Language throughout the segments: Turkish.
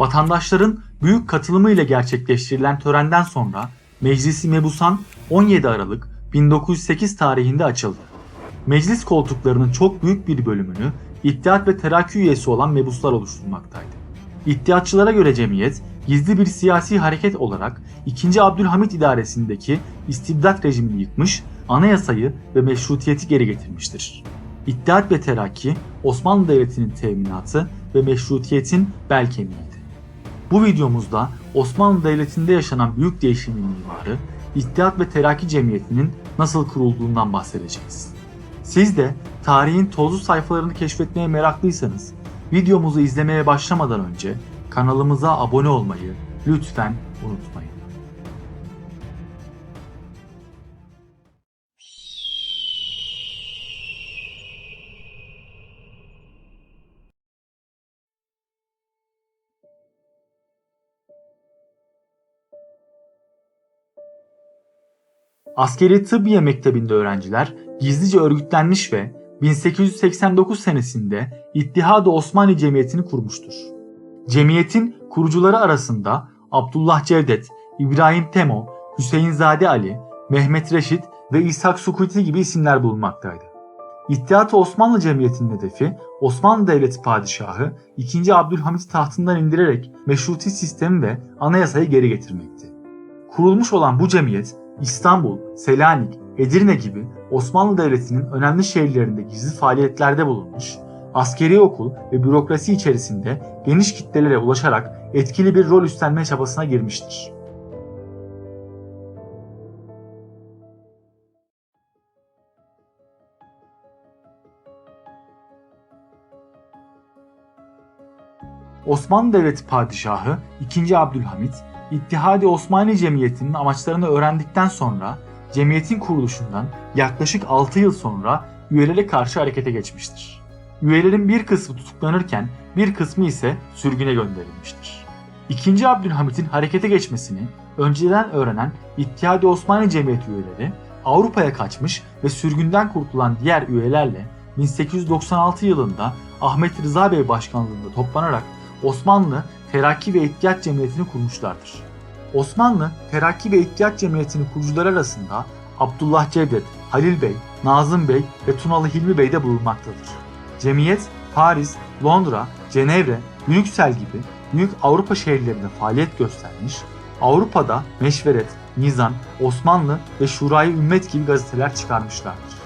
Vatandaşların büyük katılımı ile gerçekleştirilen törenden sonra Meclisi Mebusan 17 Aralık 1908 tarihinde açıldı. Meclis koltuklarının çok büyük bir bölümünü İttihat ve Terakki üyesi olan mebuslar oluşturmaktaydı. İttihatçılara göre cemiyet gizli bir siyasi hareket olarak 2. Abdülhamit idaresindeki istibdat rejimini yıkmış, anayasayı ve meşrutiyeti geri getirmiştir. İttihat ve Terakki Osmanlı Devleti'nin teminatı ve meşrutiyetin bel kemiğiydi. Bu videomuzda Osmanlı Devleti'nde yaşanan büyük değişimin mimarı, İttihat ve Terakki Cemiyeti'nin nasıl kurulduğundan bahsedeceğiz. Siz de tarihin tozlu sayfalarını keşfetmeye meraklıysanız videomuzu izlemeye başlamadan önce kanalımıza abone olmayı lütfen unutmayın. Askeri Tıbbiye Mektebi'nde öğrenciler gizlice örgütlenmiş ve 1889 senesinde İttihad-ı Osmani Cemiyeti'ni kurmuştur. Cemiyetin kurucuları arasında Abdullah Cevdet, İbrahim Temo, Hüseyin Zade Ali, Mehmet Reşit ve İshak Sukuti gibi isimler bulunmaktaydı. İttihat-ı Osmanlı Cemiyeti'nin hedefi Osmanlı Devleti Padişahı 2. Abdülhamit'i tahtından indirerek meşruti sistemi ve anayasayı geri getirmekti. Kurulmuş olan bu cemiyet İstanbul, Selanik, Edirne gibi Osmanlı Devleti'nin önemli şehirlerinde gizli faaliyetlerde bulunmuş, askeri okul ve bürokrasi içerisinde geniş kitlelere ulaşarak etkili bir rol üstlenme çabasına girmiştir. Osmanlı Devleti Padişahı 2. Abdülhamit, İttihadi Osmani Cemiyeti'nin amaçlarını öğrendikten sonra cemiyetin kuruluşundan yaklaşık 6 yıl sonra üyelere karşı harekete geçmiştir. Üyelerin bir kısmı tutuklanırken bir kısmı ise sürgüne gönderilmiştir. 2. Abdülhamit'in harekete geçmesini önceden öğrenen İttihadi Osmani Cemiyeti üyeleri Avrupa'ya kaçmış ve sürgünden kurtulan diğer üyelerle 1896 yılında Ahmet Rıza Bey başkanlığında toplanarak Osmanlı Terakki ve İttihat Cemiyeti'ni kurmuşlardır. Osmanlı Terakki ve İttihat Cemiyeti'nin kurucuları arasında Abdullah Cevdet, Halil Bey, Nazım Bey ve Tunalı Hilmi Bey de bulunmaktadır. Cemiyet Paris, Londra, Cenevre, Brüksel gibi büyük Avrupa şehirlerinde faaliyet göstermiş, Avrupa'da Meşveret, Nizam, Osmanlı ve Şurayı Ümmet gibi gazeteler çıkarmışlardır.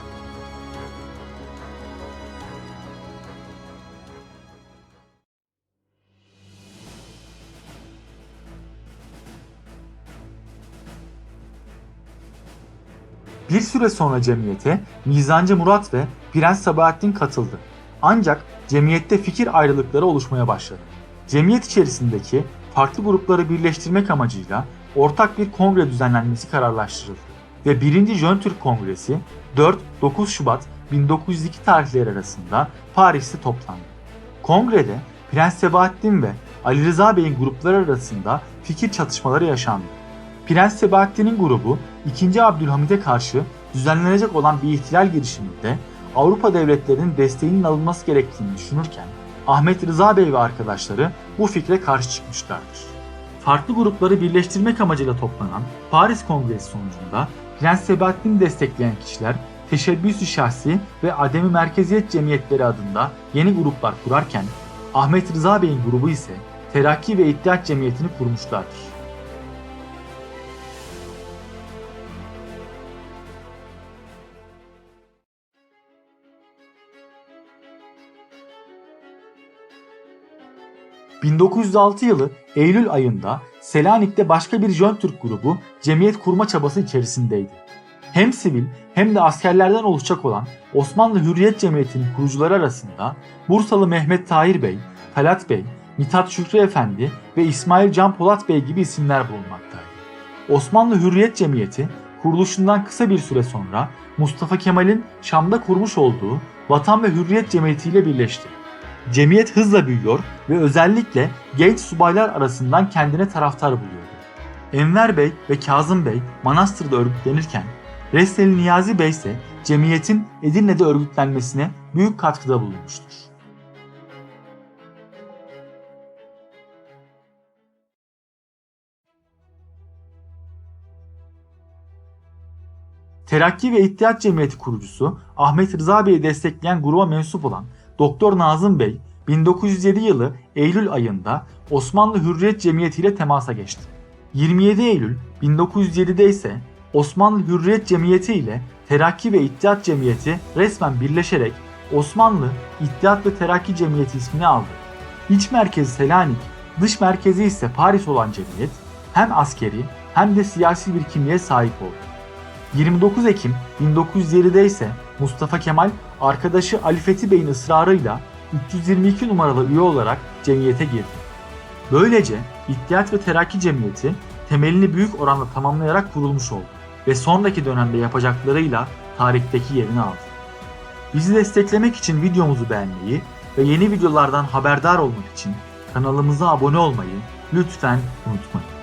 Bir süre sonra cemiyete Mizancı Murat ve Prens Sabahattin katıldı. Ancak cemiyette fikir ayrılıkları oluşmaya başladı. Cemiyet içerisindeki farklı grupları birleştirmek amacıyla ortak bir kongre düzenlenmesi kararlaştırıldı. Ve 1. Jön Türk Kongresi 4-9 Şubat 1902 tarihleri arasında Paris'te toplandı. Kongrede Prens Sebahattin ve Ali Rıza Bey'in grupları arasında fikir çatışmaları yaşandı. Prens Sebahattin'in grubu 2. Abdülhamid'e karşı düzenlenecek olan bir ihtilal girişiminde Avrupa devletlerinin desteğinin alınması gerektiğini düşünürken Ahmet Rıza Bey ve arkadaşları bu fikre karşı çıkmışlardır. Farklı grupları birleştirmek amacıyla toplanan Paris Kongresi sonucunda Prens Sebahattin'i destekleyen kişiler Teşebbüs-ü Şahsi ve Ademi Merkeziyet Cemiyetleri adında yeni gruplar kurarken Ahmet Rıza Bey'in grubu ise Terakki ve İttihat Cemiyeti'ni kurmuşlardır. ...1906 yılı Eylül ayında Selanik'te başka bir Jön Türk grubu cemiyet kurma çabası içerisindeydi. Hem sivil hem de askerlerden oluşacak olan Osmanlı Hürriyet Cemiyeti'nin kurucuları arasında Bursalı Mehmet Tahir Bey, Talat Bey, Mithat Şükrü Efendi ve İsmail Can Polat Bey gibi isimler bulunmaktaydı. Osmanlı Hürriyet Cemiyeti kuruluşundan kısa bir süre sonra Mustafa Kemal'in Şam'da kurmuş olduğu Vatan ve Hürriyet Cemiyeti ile birleşti. Cemiyet hızla büyüyor ve özellikle genç subaylar arasından kendine taraftar buluyordu. Enver Bey ve Kazım Bey Manastır'da örgütlenirken Resteli Niyazi Bey ise cemiyetin Edirne'de örgütlenmesine büyük katkıda bulunmuştur. Terakki ve İttihat Cemiyeti kurucusu Ahmet Rıza Bey'i destekleyen gruba mensup olan Doktor Nazım Bey 1907 yılı Eylül ayında Osmanlı Hürriyet Cemiyeti ile temasa geçti. 27 Eylül 1907'de ise Osmanlı Hürriyet Cemiyeti ile Terakki ve İttihat Cemiyeti resmen birleşerek Osmanlı İttihat ve Terakki Cemiyeti ismini aldı. İç merkezi Selanik, dış merkezi ise Paris olan cemiyet hem askeri hem de siyasi bir kimliğe sahip oldu. 29 Ekim 1907'de ise Mustafa Kemal arkadaşı Ali Fethi Bey'in ısrarıyla 322 numaralı üye olarak cemiyete girdi. Böylece İttihat ve Terakki Cemiyeti temelini büyük oranda tamamlayarak kurulmuş oldu ve sonraki dönemde yapacaklarıyla tarihteki yerini aldı. Bizi desteklemek için videomuzu beğenmeyi ve yeni videolardan haberdar olmak için kanalımıza abone olmayı lütfen unutmayın.